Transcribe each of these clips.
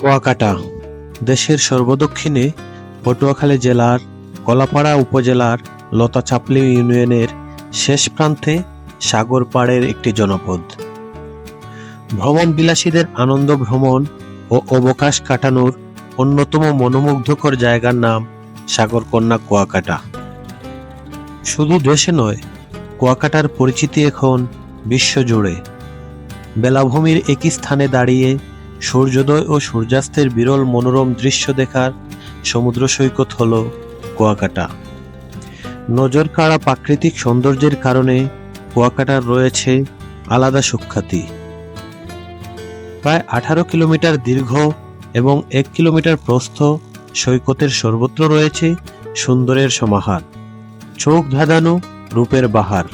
কুয়াকাটা, দেশের সর্বদক্ষিণে পটুয়াখালী জেলার, কলাপাড়া উপজেলার লতাচাপলি ইউনিয়নের শেষ প্রান্তে সাগর পাড়ের একটি জনপদ। ভ্রমণ বিলাসীদের আনন্দ ভ্রমণ ও অবকাশ কাটানোর অন্যতম মনোমুগ্ধকর জায়গার নাম সাগরকন্যা কুয়াকাটা। শুধু দেশে নয়, কুয়াকাটার পরিচিতি এখন বিশ্বজুড়ে। বেলাভূমির একই স্থানে দাঁড়িয়ে সূর্যোদয় ও সূর্যাস্তের বিরল মনোরম দৃশ্য দেখার সমুদ্র সৈকত হল কুয়াকাটা। নজর কাড়া প্রাকৃতিক সৌন্দর্যের কারণে কুয়াকাটার রয়েছে আলাদা সুখ্যাতি। প্রায় আঠারো কিলোমিটার দীর্ঘ এবং এক কিলোমিটার প্রস্থ সৈকতের সর্বত্র রয়েছে সুন্দরের সমাহার। চোখ ধাঁধানো রূপের বাহার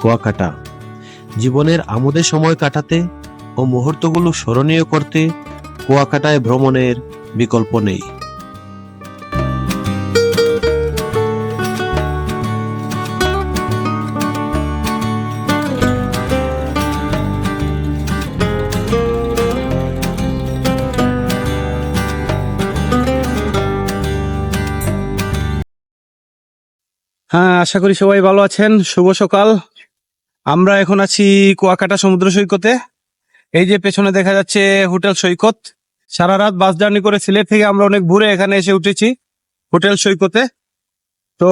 কুয়াকাটা। জীবনের আমোদে সময় কাটাতে ও মুহূর্তগুলো স্মরণীয় করতে কুয়াকাটায় ভ্রমণের বিকল্প নেই। হ্যাঁ আশা করি সবাই ভালো আছেন। শুভ সকাল। আমরা এখন আছি কুয়াকাটা সমুদ্র সৈকতে। এই যে পেছনে দেখা যাচ্ছে হোটেল সৈকত। সারা রাত বাস জার্নি করে সিলেট থেকে আমরা অনেক ঘুরে এখানে এসে উঠেছি হোটেল সৈকতে। তো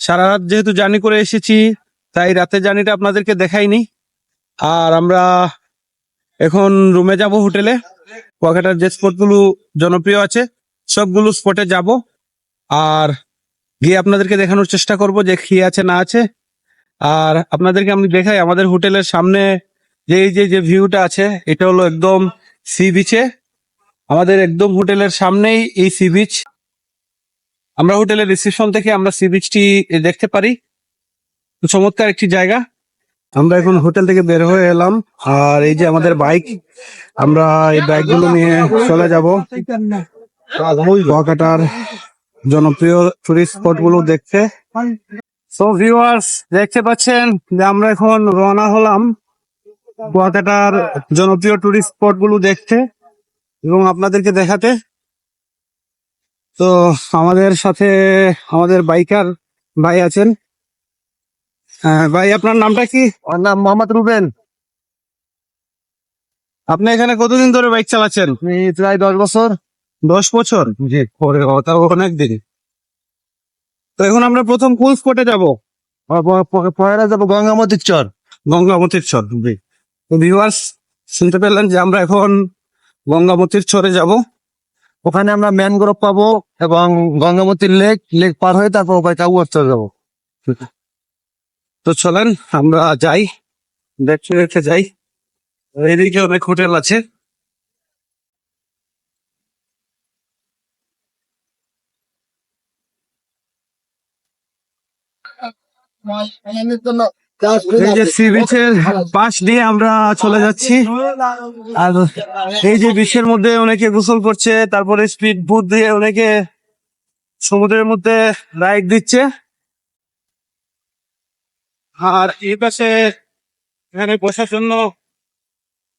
সারা রাত যেহেতু জার্নি করে এসেছি, তাই রাতের জার্নিটা আপনাদেরকে দেখাইনি। আর আমরা এখন রুমে যাব হোটেলে। কুয়াকাটার যে স্পটগুলো জনপ্রিয় আছে, সবগুলো স্পটে যাব। আর গিয়ে আপনাদেরকে দেখানোর চেষ্টা করব যে কি আছে না আছে। আর আপনাদেরকে আমি দেখাই, আমাদের হোটেলের সামনে যে এই যে যে ভিউটা আছে, এটা হলো একদম সি বিচে আমাদের একদম হোটেলের সামনেই এই সি বিচ আমরা হোটেলের রিসেপশন থেকে আমরা সি বিচটি দেখতে পারি। চমৎকার একটি জায়গা। আমরা এখন হোটেল থেকে বের হয়ে এলাম। আর এই যে আমাদের বাইক আমরা এই বাইকগুলো নিয়ে চলে যাব। কুয়াকাটার জনপ্রিয় টুরিস্ট স্পটগুলো দেখতে। সো ভিউয়ার্স দেখতে পাচ্ছেন যে আমরা এখন রওনা হলাম। কুয়াকাটার জনপ্রিয় টুরিস্ট স্পটগুলো দেখতে এবং আপনাদেরকে দেখাতে। তো আমাদের সাথে আমাদের বাইকার ভাই আছেন। হ্যাঁ, ভাই আপনার নামটা কি? আমার নাম মোহাম্মদ রুবেন। আপনি এখানে কতদিন ধরে বাইক চালাচ্ছেন? প্রায় দশ বছর। দশ বছর? জি। পরে তাও অনেক দিন। তো এখন আমরা প্রথম কোন স্পটে যাব? পয়লা যাব গঙ্গামতির চর। গঙ্গামতির চর তো ভিউয়ার্স শুনতে পেলেন যে আমরা এখন গঙ্গামতির চরে যাব। ওখানে আমরা ম্যানগ্রোভ পাবো এবং গঙ্গামতির লেক লেক পার হয়ে তারপর ওখানে কাউয়ার চর যাব। তো চলেন, আমরা যাই। দেখতে দেখতে যাই। এদিকে অনেক হোটেল আছে। এই যে সি বিচের পাশ দিয়ে আমরা চলে যাচ্ছি। আর এই যে বিশ্বের মধ্যে অনেকে গোসল করছে তারপরে স্পিড বুট দিয়ে অনেকে সমুদ্রের মধ্যে রাইড দিচ্ছে। আর এই পাশে এখানে বসার জন্য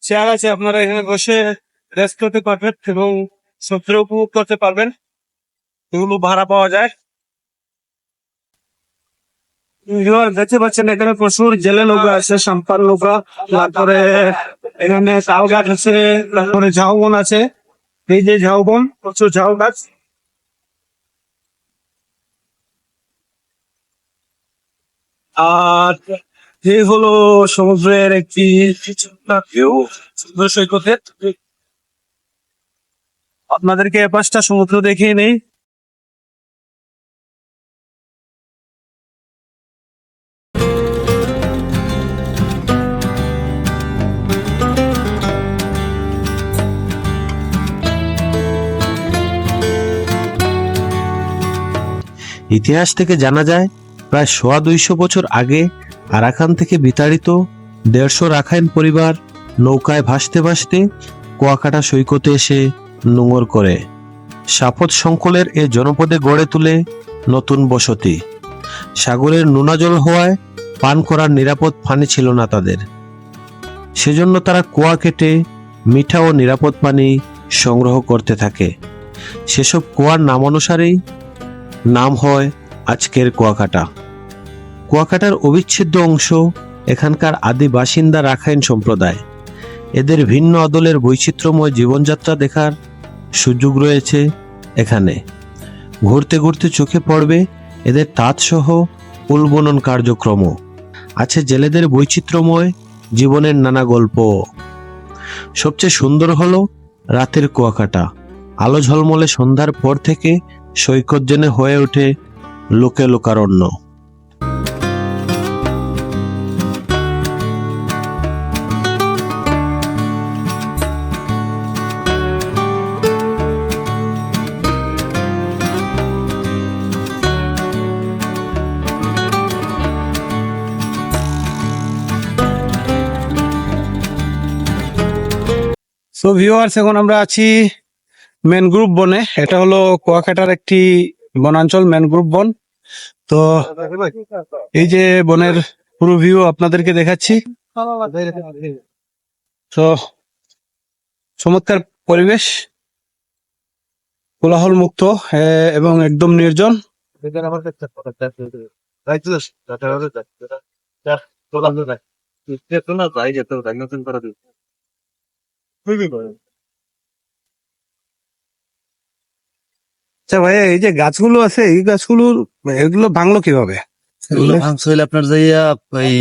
চেয়ার আছে আপনারা এখানে বসে রেস্ট করতে পারবেন এবং সমুদ্র উপভোগ করতে পারবেন। এগুলো ভাড়া পাওয়া যায়। দেখতে পাচ্ছেন, এখানে প্রচুর জেলে নৌকা আছে, সাম্পার নৌকা তারপরে এখানে তাল গাছ আছে, তারপরে ঝাউবন আছে। এই যে ঝাউবন, প্রচুর ঝাউ গাছ। আর এই হলো সমুদ্রের একটি সমুদ্র সৈকতের। আপনাদেরকে এ সমুদ্র দেখিয়ে নেই। ইতিহাস থেকে জানা যায়, প্রায় সোয়া দুইশো বছর আগে আরাকান থেকে বিতাড়িত দেড়শো রাখাইন পরিবার নৌকায় ভাসতে ভাসতে কুয়াকাটা সৈকতে এসে নোঙর করে। সাপত সংকলের এ জনপদে গড়ে তুলে নতুন বসতি। সাগরের নোনা জল হওয়ায় পান করার নিরাপদ পানি ছিল না তাদের। সেজন্য তারা কুয়া কেটে মিঠা ও নিরাপদ পানি সংগ্রহ করতে থাকে। সেসব কুয়ার নাম অনুসারেই নাম হয় আজকের কুয়াকাটা। কুয়াকাটার অবিচ্ছেদ্য অংশ এখানকার আদি বাসিন্দা রাখাইন সম্প্রদায়। এদের ভিন্ন আদলের বৈচিত্র্যময় জীবনযাত্রা দেখার সুযোগ রয়েছে এখানে। ঘুরতে ঘুরতে চোখে পড়বে এদের তাঁতসহ উলবনন কার্যক্রম। আছে জেলেদের বৈচিত্র্যময় জীবনের নানা গল্প। সবচেয়ে সুন্দর হলো রাতের কুয়াকাটা। আলো ঝলমলে সন্ধ্যার পর থেকে সৈকত জেনে হয়ে ওঠে লোকে লোকারণ্য। সো ভিউয়ার্স এখন আমরা আছি ম্যানগ্রুভ বনে। এটা হলো কুয়াকাটার একটি বনাঞ্চল ম্যানগ্রুভ বন। তো এই যে বনের পুরো ভিউ আপনাদেরকে দেখাচ্ছি। তো চমৎকার পরিবেশ কোলাহল মুক্ত এবং একদম নির্জন। আচ্ছা ভাইয়া এই যে গাছগুলো আছে এই গাছগুলো এগুলো ভাঙলো কীভাবে? ভাঙছিল আপনার যাইয়া এই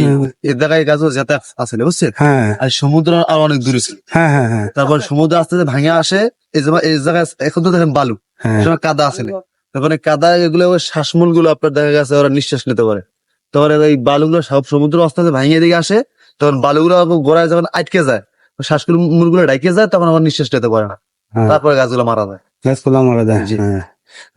এ জায়গায় গাছ যাতে আসলে বুঝছেন? হ্যাঁ। আর সমুদ্র আর অনেক দূরে ছিল। হ্যাঁ হ্যাঁ হ্যাঁ। তারপর সমুদ্র আস্তে আস্তে ভাঙে আসে এই এই জায়গায় এখন তো দেখেন বালু সময় কাদা আসলে তখন এই কাদা এগুলো শ্বাসমূলগুলো আপনার দেখা গেছে ওরা নিঃশ্বাস নিতে পারে। তখন এই বালুগুলো সব সমুদ্র আস্তে আস্তে ভাঙিয়ে দিকে আসে তখন বালুগুলো গোড়ায় যখন আটকে যায় শ্বাসগুলো মূলগুলো ডাইকে যায় তখন আবার নিঃশ্বাস নিতে পারে না। তারপরে গাছগুলো মারা যায়। গাছপালা মারা যায়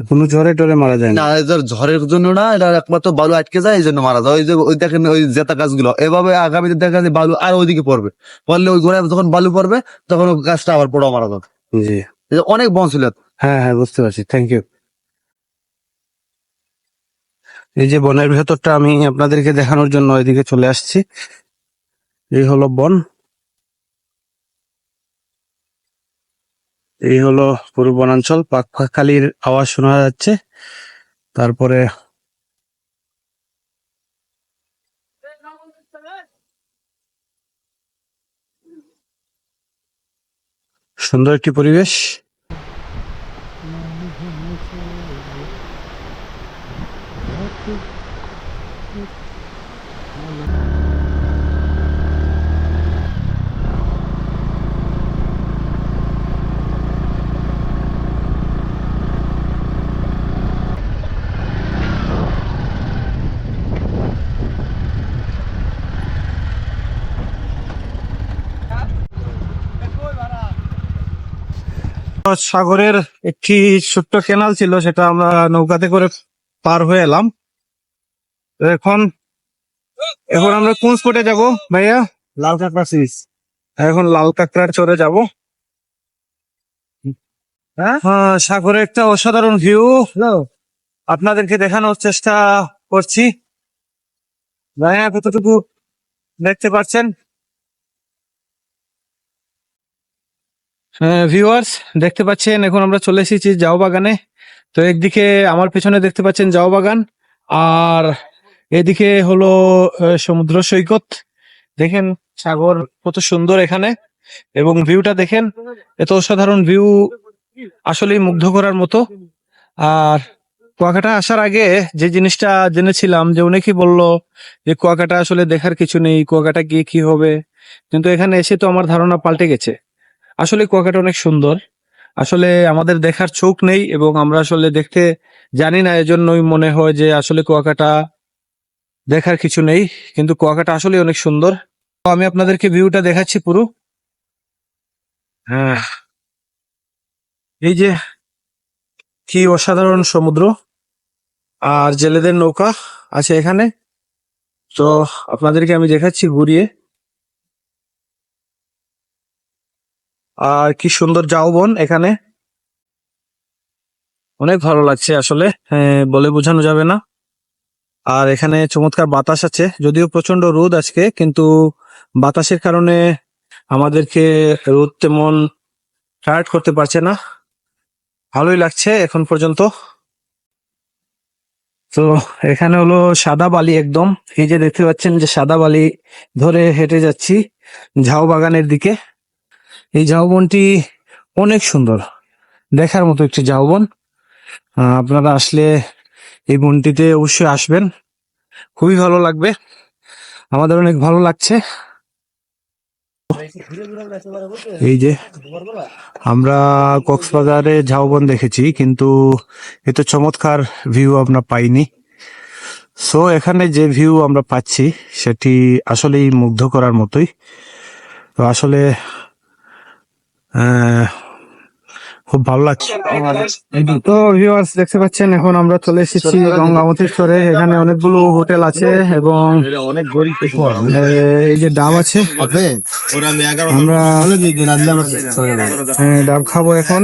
কোনো ঝড়ে টরে মারা যায় না। যে ঝড়ের জন্য না এটা একমাত্র বালু আটকে যায় এই জন্য মারা যায়। ওই যে ওই দেখেন ওই জেতা গাছগুলো। এভাবে আগামীতে দেখা যায় বালু আর ওইদিকে পড়বে। পড়লে ওই গোড়ায় যখন বালু পড়বে তখন ওই গাছটা আবার বড় মারা যাবে। জি। অনেক বন ছিল। হ্যাঁ হ্যাঁ বুঝতে পারছি। থ্যাংক ইউ এই যে বনের ভেতরটা আমি আপনাদেরকে দেখানোর জন্য এদিকে চলে আসছি। এই হলো বন। এই হলো পূর্ব বনাঞ্চল পাক খালির আওয়াজ শোনা যাচ্ছে। তারপরে সুন্দর একটি পরিবেশ। সাগরের একটি ছোট্ট কেনাল ছিল সেটা আমরা নৌকাতে করে পার হয়ে এলাম। এখন এখন আমরা কোন স্পটে যাব ভাইয়া? লাল কাঁকড়া সিরিজ এখন লাল কাঁকড়ার চরে যাব। হ্যাঁ? সাগরে একটা অসাধারণ ভিউ আপনাদেরকে দেখানোর চেষ্টা করছি। ভাইয়া কতটুকু দেখতে পাচ্ছেন? ভিউয়ার্স দেখতে পাচ্ছেন, এখন আমরা চলে এসেছি জাও বাগানে। তো একদিকে আমার পেছনে দেখতে পাচ্ছেন জাও বাগান, আর এদিকে হলো সমুদ্র সৈকত। দেখেন, সাগর কত সুন্দর এখানে, এবং ভিউটা দেখেন, এত অসাধারণ ভিউ আসলেই মুগ্ধ করার মতো। আর কুয়াকাটা আসার আগে যে জিনিসটা জেনেছিলাম, যে অনেকেই বলল, যে কুয়াকাটা আসলে দেখার কিছু নেই, কুয়াকাটা গিয়ে কি হবে, কিন্তু এখানে এসে তো আমার ধারণা পাল্টে গেছে। আসলে কুয়াকাটা অনেক সুন্দর। আসলে আমাদের দেখার চোখ নেই এবং আমরা আসলে দেখতে জানি না, এজন্যই মনে হয় যে আসলে কুয়াকাটা দেখার কিছু নেই, কিন্তু কুয়াকাটা আসলে অনেক সুন্দর। তো আমি আপনাদেরকে ভিউটা দেখাচ্ছি পুরো। হ্যাঁ। এই যে কি অসাধারণ সমুদ্র আর জেলেদের নৌকা আছে এখানে। তো আপনাদেরকে আমি দেখাচ্ছি ঘুরিয়ে। আর কি সুন্দর জাউবন এখানে। অনেক ভালো লাগছে আসলে হ্যাঁ, বলে বোঝানো যাবে না। আর এখানে চমৎকার বাতাস আছে যদিও প্রচণ্ড রোদ আজকে কিন্তু বাতাসের কারণে আমাদেরকে রোদ তেমন টায়ার্ড করতে পারছে না। ভালোই লাগছে এখন পর্যন্ত। তো এখানে হলো সাদা বালি একদম এই যে দেখতে পাচ্ছেন যে সাদা বালি ধরে হেঁটে যাচ্ছি ঝাউ বাগানের দিকে। এই ঝাউবনটি অনেক সুন্দর। দেখার মতো একটি ঝাউবন আপনারা আসলে এই বনটিতে অবশ্যই আসবেন। খুবই ভালো লাগবে। আমাদের অনেক ভালো লাগছে। এই যে আমরা কক্সবাজারে ঝাউবন দেখেছি, কিন্তু এত চমৎকার ভিউ আমরা পাইনি। সো এখানে যে ভিউ আমরা পাচ্ছি, সেটি আসলেই মুগ্ধ করার মতোই। তো আসলে খুব ভালো লাগছে। তো ভিউয়ার্স দেখতে পাচ্ছেন এখন আমরা চলে এসেছি গঙ্গামতিশ্বরে এখানে অনেকগুলো হোটেল আছে এবং অনেক গরিব এই যে ডাব আছে আমরা ডাব খাব এখন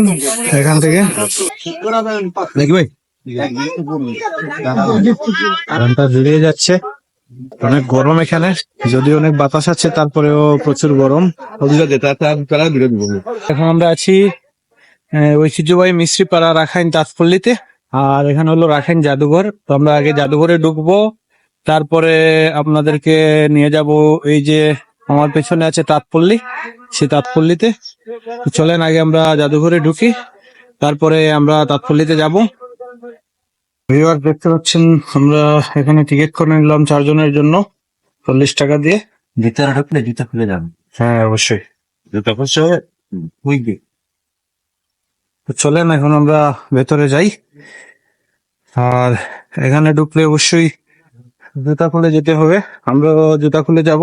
এখান থেকে। দেখি ভাই জুড়িয়ে যাচ্ছে। অনেক গরম এখানে যদি অনেক বাতাস আছে, তারপরেও প্রচুর গরম। এখন আমরা আছি ঐতিহ্যবাহী মিশ্রিপাড়া রাখাইন তাঁতপল্লীতে, আর এখানে হলো রাখাইন জাদুঘর। তো আমরা আগে জাদুঘরে ঢুকবো, তারপরে আপনাদেরকে নিয়ে যাব এই যে আমার পেছনে আছে তাঁতপল্লী সে তাঁতপল্লীতে। চলেন, আগে আমরা জাদুঘরে ঢুকি, তারপরে আমরা তাঁতপল্লীতে যাব। ভিউয়ার দেখতে পাচ্ছেন আমরা এখানে টিকিট করে নিলাম চারজনের জন্য। চল্লিশ টাকা দিয়ে। ভিতরে ঢুকলে জুতা খুলে যাবে। হ্যাঁ অবশ্যই। জুতা খুলছে বুঝবি তো চলেন এখন আমরা ভেতরে যাই। আর এখানে ঢুকলে অবশ্যই জুতা খুলে যেতে হবে। আমরা জুতা খুলে যাব।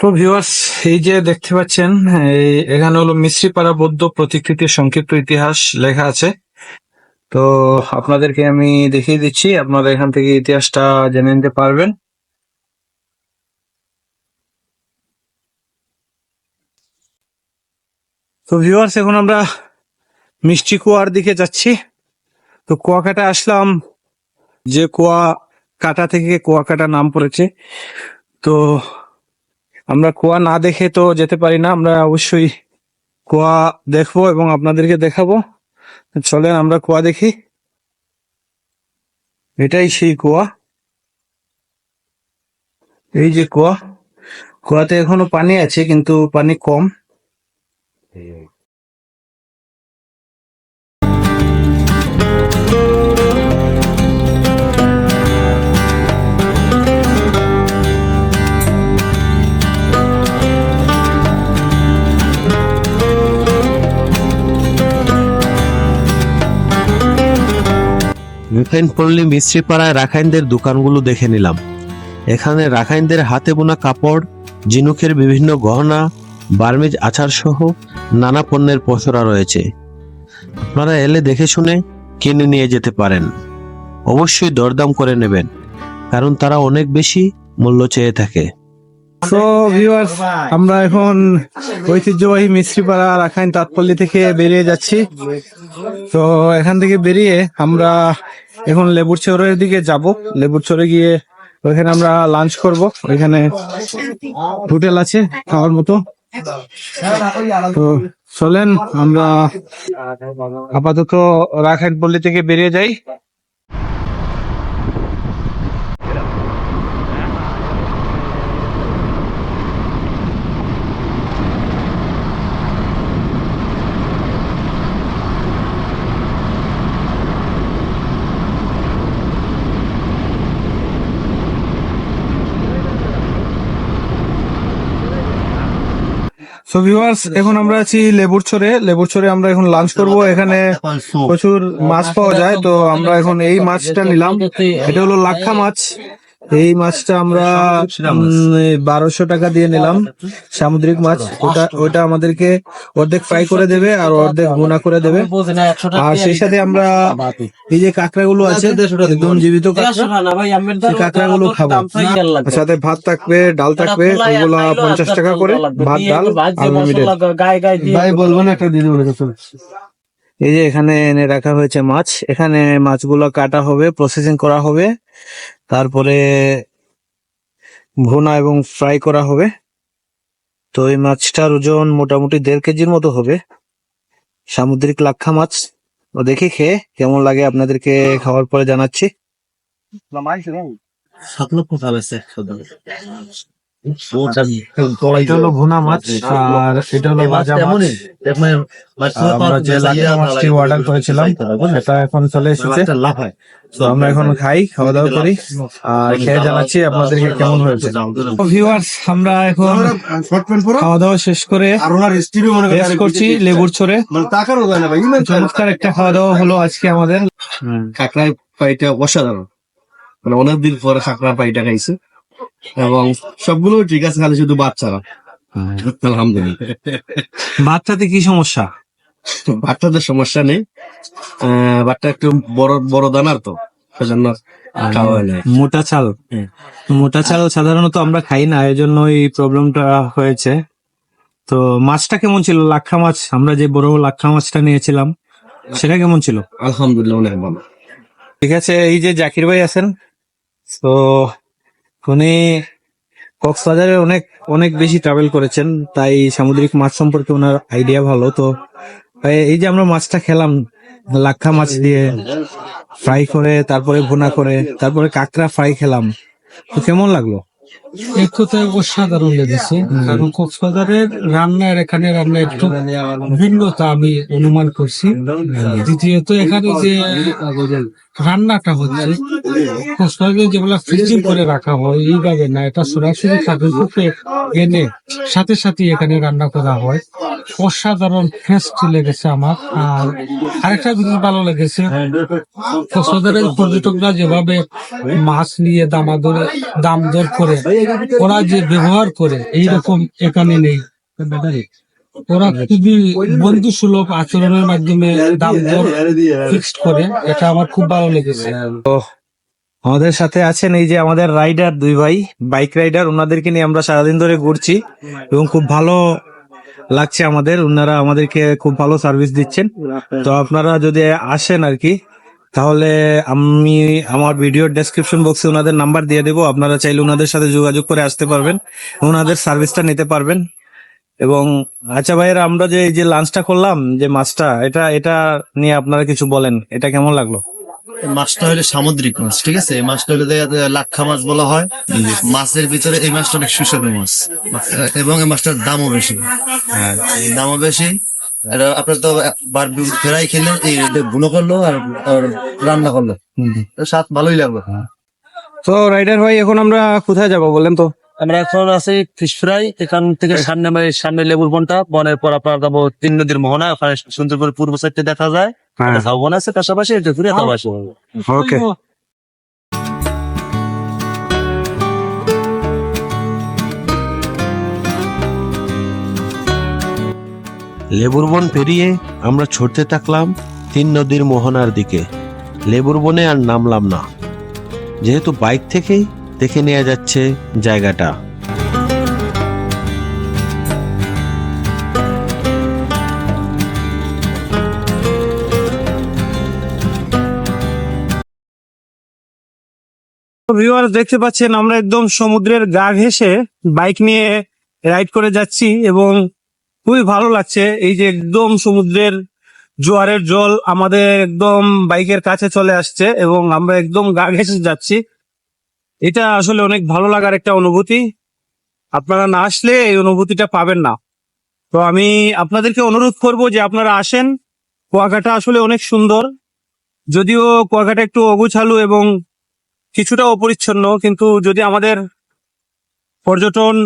তো ভিউয়ার্স এই যে দেখতে পাচ্ছেন এখানে হলো মিশ্রিপাড়া বৌদ্ধ প্রতিকৃতির সংক্ষিপ্ত ইতিহাস লেখা আছে। তো আপনাদেরকে আমি দেখিয়ে দিচ্ছি, আপনারা এখান থেকে ইতিহাসটা জেনে নিতে পারবেন। তো ভিউয়ার্স এখন আমরা মিষ্টি কুয়ার দিকে যাচ্ছি। তো কুয়াকাটা আসলাম, যে কুয়া কাটা থেকে কুয়াকাটা নাম পড়েছে। তো আমরা কুয়া না দেখে তো যেতে পারি না। আমরা অবশ্যই কুয়া দেখব এবং আপনাদেরকে দেখাবো। চলেন আমরা কুয়া দেখি। এটাই সেই কুয়া। এই যে কুয়া। কুয়াতে এখনও পানি আছে, কিন্তু পানি কম। রাখাইন পল্লী মিস্ত্রিপাড়ায় রাখাইনদের দোকানগুলো দেখে নিলাম। এখানে রাখাইনদের হাতে বোনা কাপড় ঝিনুকের বিভিন্ন গহনা, বার্মিজ আচার সহ নানা পণ্যের পসরা রয়েছে। আপনারা এলে দেখে শুনে কিনে নিয়ে যেতে পারেন। অবশ্যই দরদাম করে নেবেন, কারণ তারা অনেক বেশি মূল্য চেয়ে থাকে। আমরা এখন ঐতিহ্যবাহী মিস্ত্রিপাড়া রাখাইন তাঁতপল্লী থেকে বেরিয়ে যাচ্ছি। তো, এখান থেকে বেরিয়ে আমরা এখন লেবুর চরের দিকে যাব। লেবুর চরে গিয়ে ওইখানে আমরা লাঞ্চ করব। ওইখানে হোটেল আছে খাওয়ার মতো। তো চলেন, আমরা আপাতত রাখাইন পল্লী থেকে বেরিয়ে যাই। সো ভিউয়ার্স এখন আমরা আছি লেবুর চরে লেবুর চরে আমরা এখন লাঞ্চ করব। এখানে প্রচুর মাছ পাওয়া যায়। তো আমরা এখন এই মাছটা নিলাম। এটা হলো লাক্ষা মাছ। এই মাছটা আমরা বারোশো টাকা দিয়ে নিলাম। সামুদ্রিক মাছ ওটা ওটা আমাদেরকে অর্ধেক ফ্রাই করে দেবে আর অর্ধেক ভুনা করে দেবে। আর সেই সাথে আমরা এই যে কাঁকড়া গুলো আছে একদম জীবিত কাঁকড়া গুলো খাব। সাথে ভাত থাকবে ডাল থাকবে ওগুলা পঞ্চাশ টাকা করে ভাত ডাল আনলিমিটেড ভাই বলব না একটা দিদি বলে এই যে এখানে এনে রাখা হয়েছে মাছ এখানে মাছগুলো কাটা হবে প্রসেসিং করা হবে। তারপরে ভুনা এবং ফ্রাই করা হবে। তো এই মাছটার ওজন মোটামুটি দেড় কেজির মতো হবে। সামুদ্রিক লাক্ষা মাছ। ও দেখি খেয়ে কেমন লাগে আপনাদেরকে খাওয়ার পরে জানাচ্ছি। এটা হলো ভুনা মাছ আর এটা হলো ভাজা মাছ। আমরা যে লাক্ষা মাছটি অর্ডার করেছিলাম এটা এখন চলে এসেছে। তো আমরা এখন খাই খাওয়া দাওয়া করি। আর খেয়ে জানাচ্ছি আপনাদেরকে কেমন হয়েছে। ভিউয়ার্স আমরা এখন খাওয়া দাওয়া শেষ করে মনে রেস্ট করছি লেবুর চরে। মানে তাকারও যায় না ভাই চমৎকার একটা খাওয়া দাওয়া হলো আজকে আমাদের। কাঁকড়ায় পাইটা অসাধারণ। মানে অনেকদিন পরে কাঁকড়া পাইটা খাইছে। এবং সবগুলো ঠিক আছে খালি শুধু বাচ্চারা। আলহামদুলিল্লাহ। বাচ্চাতে কি সমস্যা? বাচ্চাদের সমস্যা নেই। বাচ্চা একটু বড় বড় দানার তো সেজন্য হয় মোটা চাল। মোটা চাল সাধারণত আমরা খাই না এই জন্য এই প্রবলেমটা হয়েছে। তো মাছটা কেমন ছিল? লাক্ষা মাছ আমরা যে বড় লাক্ষা মাছটা নিয়েছিলাম সেটা কেমন ছিল? আলহামদুলিল্লাহ অনেক ভালো। ঠিক আছে এই যে জাকির ভাই আছেন তো উনি কক্সবাজারে অনেক অনেক বেশি ট্রাভেল করেছেন তাই সামুদ্রিক মাছ সম্পর্কে ওনার আইডিয়া ভালো। তো এই- যে আমরা মাছটা খেলাম লাক্ষা মাছ দিয়ে ফ্রাই করে তারপরে ভুনা করে তারপরে কাঁকড়া ফ্রাই খেলাম তো কেমন লাগল? এক কথায় অসাধারণ লেগেছে। কারণ কক্সবাজারের রান্নার এখানে রান্না একটু ভিন্নতা আমি অনুমান করছি। দ্বিতীয়ত এখানে যে রান্নাটা হচ্ছে কক্সবাজারে যেগুলো ফ্রিজিং করে রাখা হয়, এইভাবে না, এটা সরাসরি কাগজ থেকে এনে সাথে সাথে এখানে রান্না করা হয়। অসাধারণ টেস্ট লেগেছে আমার। আর আরেকটা জিনিস ভালো লেগেছে কক্সবাজারের পর্যটকরা যেভাবে মাছ নিয়ে দামাদরে দাম দর করে, ওরা যে ব্যবহার করে, এইরকম এখানে নেই। ওরা খুবই বন্ধু সুলভ আচরণের মাধ্যমে দাম দর ফিক্সড করে। এটা আমার খুব ভালো লেগেছে। আমাদের সাথে আছেন এই যে আমাদের রাইডার দুই ভাই বাইক রাইডার ওনাদেরকে নিয়ে আমরা সারাদিন ধরে ঘুরছি এবং খুব ভালো লাগছে আমাদের। ওনারা আমাদেরকে খুব ভালো সার্ভিস দিচ্ছেন। তো আপনারা যদি আসেন আর কি তাহলে আমি আমার ভিডিওর ডেসক্রিপশন বক্সে ওনাদের নাম্বার দিয়ে দেবো। আপনারা চাইলে ওনাদের সাথে যোগাযোগ করে আসতে পারবেন ওনাদের সার্ভিসটা নিতে পারবেন। এবং আচ্ছা ভাইয়েরা আমরা যে এই যে লাঞ্চটা করলাম যে মাছটা এটা এটা নিয়ে আপনারা কিছু বলেন এটা কেমন লাগল? মাছটা হলো সামুদ্রিক মাছ ঠিক আছে? এই মাছটা হলো লাক্ষা মাছ বলা হয় মাছের ভিতরে এই মাছটা অনেক সুস্বাদু মাছ। এবং এই মাছটার দামও বেশি। হ্যাঁ দামও বেশি। আপনার তো বার ফেরাই খেলে এই গুলো করল আর রান্না করল। তো স্বাদ ভালোই লাগল। তো রাইডার ভাই এখন আমরা কোথায় যাব বলেন তো? আমরা এখন আছি ফিশ ফ্রাই এখান থেকে সামনে আমার সামনে লেবুর বনটা বনের পর আপনার যাব তিন নদীর মোহনা ওখানে সুন্দর করে পূর্ব সাইডটা দেখা যায়। হ্যাঁ। ঝাউ বন আছে পাশাপাশি এটা ঘুরে খাওয়া ওকে। লেবুর বন পেরিয়ে আমরা ছুটতে থাকলাম তিন নদীর মোহনার দিকে। লেবুর বনে আর নামলাম না। যেহেতু বাইক থেকেই দেখে নেওয়া যাচ্ছে জায়গাটা। দেখতে পাচ্ছেন, আমরা একদম সমুদ্রের গা ঘেসে বাইক নিয়ে রাইড করে যাচ্ছি এবং খুবই ভালো লাগছে। এই যে একদম সমুদ্রের জোয়ারের জল আমাদের একদম বাইকের কাছে চলে আসছে এবং আমরা একদম গা ঘেসে যাচ্ছি। এটা আসলে অনেক ভালো লাগার একটা অনুভূতি। আপনারা না আসলে এই অনুভূতিটা পাবেন না। তো আমি আপনাদেরকে অনুরোধ করব যে আপনারা আসেন। কুয়াকাটা আসলে অনেক সুন্দর। যদিও কুয়াকাটা একটু অগুছালু এবং কিছুটা অপরিচ্ছন্ন, কিন্তু যদি আমাদের পর্যটন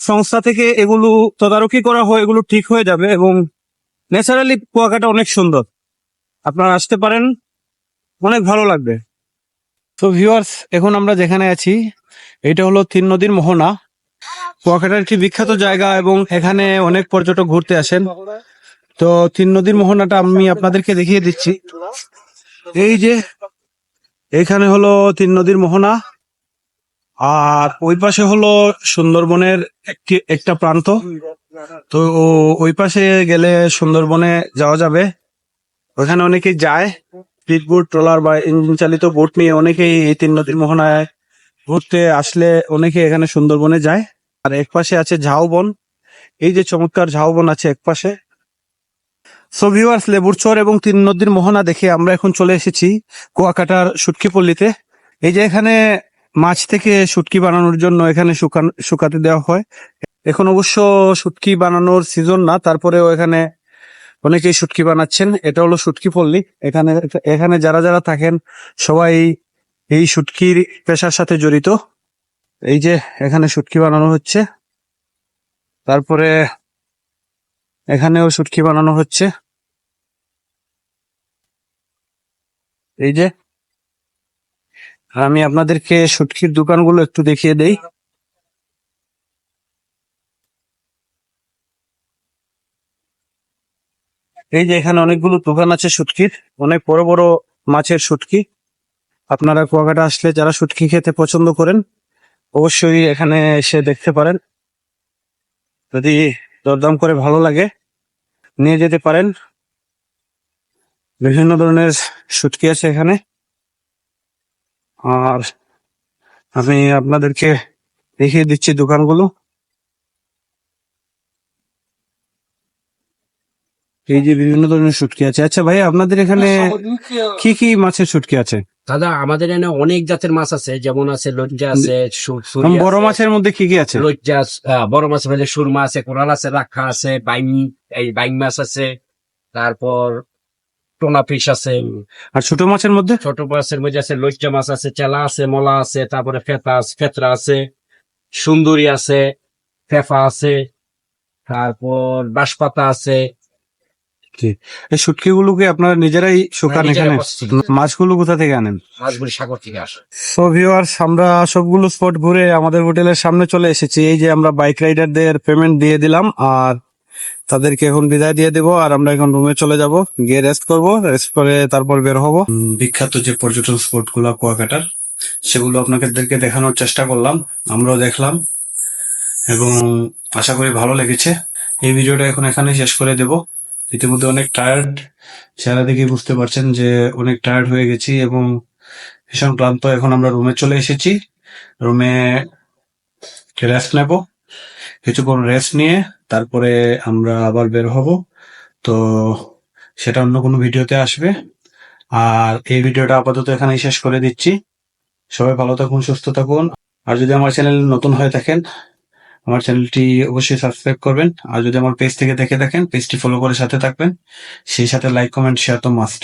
সংস্থা থেকে এগুলো তদারকি করা হয়, এগুলো ঠিক হয়ে যাবে এবং ন্যাচারালি কুয়াকাটা অনেক সুন্দর। আপনারা আসতে পারেন। অনেক ভালো লাগবে। তো ভিউয়ার্স এখন আমরা যেখানে আছি, এটা হলো তিন নদীর মোহনা। কুয়াকাটার একটি বিখ্যাত জায়গা এবং এখানে অনেক পর্যটক ঘুরতে আসেন। তো তিন নদীর মোহনাটা আমি আপনাদেরকে দেখিয়ে দিচ্ছি। এই যে, এখানে হলো তিন নদীর মোহনা। আর ওই পাশে হলো সুন্দরবনের একটি, একটা প্রান্ত। তো ওই পাশে গেলে সুন্দরবনে যাওয়া যাবে। ওখানে অনেকেই যায়। স্পিড বোট ট্রলার বা ইঞ্জিন চালিত বোট নিয়ে অনেকেই এই তিন নদীর মোহনায় ঘুরতে আসলে অনেকে এখানে সুন্দরবনে যায়। আর এক পাশে আছে ঝাউবন। এই যে চমৎকার ঝাউবন আছে এক পাশে সো লেবুর চর এবং তিন নদীর মোহনা দেখে আমরা এখন চলে এসেছি কুয়াকাটার শুটকি পল্লীতে এই যে এখানে মাছ থেকে শুটকি বানানোর জন্য এখানে শুকান শুকাতে দেওয়া হয়। এখন অবশ্য শুটকি বানানোর সিজন না, তারপরেও এখানে অনেকেই শুটকি বানাচ্ছেন। এটা হলো শুটকি পল্লী। এখানে এখানে যারা যারা থাকেন, সবাই এই শুটকির পেশার সাথে জড়িত। এই যে এখানে শুটকি বানানো হচ্ছে। তারপরে এখানেও শুটকি বানানো হচ্ছে। এই যে, আমি আপনাদেরকে শুটকির দোকানগুলো একটু দেখিয়ে দেই। এই যে এখানে অনেকগুলো দোকান আছে শুটকির অনেক বড় বড় মাছের শুটকি। আপনারা কুয়াকাটা আসলে যারা শুটকি খেতে পছন্দ করেন, অবশ্যই এখানে এসে দেখতে পারেন। যদি দরদাম করে ভালো লাগে, নিয়ে যেতে পারেন। বিভিন্ন ধরনের শুটকি আছে এখানে। আর আমি আপনাদেরকে দেখিয়ে দিচ্ছি দোকানগুলো। এই যে বিভিন্ন ধরনের শুটকি আছে। আচ্ছা ভাই আপনাদের এখানে কি কি মাছের শুটকি আছে? দাদা আমাদের এখানে অনেক জাতের মাছ আছে। যেমন আছে লজ্জা আছে বড় মাছের মধ্যে কি কি আছে? লজ্জা বড় মাছ বলে সুরমা আছে কোরাল আছে রাখা আছে বাইং এই বাইং মাছ আছে। তারপর টোনা ফিশ আছে। আর ছোট মাছের মধ্যে? ছোট মাছের মধ্যে আছে লজ্জা মাছ আছে চেলা আছে মলা আছে তারপরে ফেতা আছে ফেতরা আছে সুন্দরী আছে ফেফা আছে তারপর বাঁশপাতা আছে এই শুটকি গুলোকে আপনারা নিজেরাই শুকান এখানে। মাছগুলো কোথা থেকে আনেন? মাছগুলি সাগর থেকে আসে। সো ভিউয়ার্স আমরা সবগুলো স্পট ঘুরে আমাদের হোটেলের সামনে চলে এসেছি। এই যে আমরা বাইক রাইডারদের পেমেন্ট দিয়ে দিলাম আর তাদেরকে এখন বিদায় দিয়ে দেবো আর আমরা এখন রুমে চলে যাব। গিয়ে রেস্ট করব রেস্ট করে তারপর বের হব। বিখ্যাত যে পর্যটন স্পটগুলো কুয়াকাটার সেগুলো আপনাদেরকে দেখানোর চেষ্টা করলাম আমরাও দেখলাম। এবং আশা করি ভালো লেগেছে। এই ভিডিওটা এখন এখানে শেষ করে দেব। ইতিমধ্যে অনেক টায়ার্ড চেহারা দেখে বুঝতে পারছেন যে অনেক টায়ার্ড হয়ে গেছি এবং ভীষণ ক্লান্ত। এখন আমরা রুমে চলে এসেছি। রুমে রেস্ট নেব। কিছুক্ষণ রেস্ট নিয়ে তারপরে আমরা আবার বের হব। তো সেটা অন্য কোনো ভিডিওতে আসবে। আর এই ভিডিওটা আপাতত এখানেই শেষ করে দিচ্ছি। সবাই ভালো থাকুন, সুস্থ থাকুন। আর যদি আমার চ্যানেল নতুন হয়ে থাকেন আমার চ্যানেলটি অবশ্যই সাবস্ক্রাইব করবেন। আর যদি আমার পেজ থেকে দেখে দেখেন পেজটি ফলো করে সাথে থাকবেন। সেই সাথে লাইক কমেন্ট শেয়ার তো মাস্ট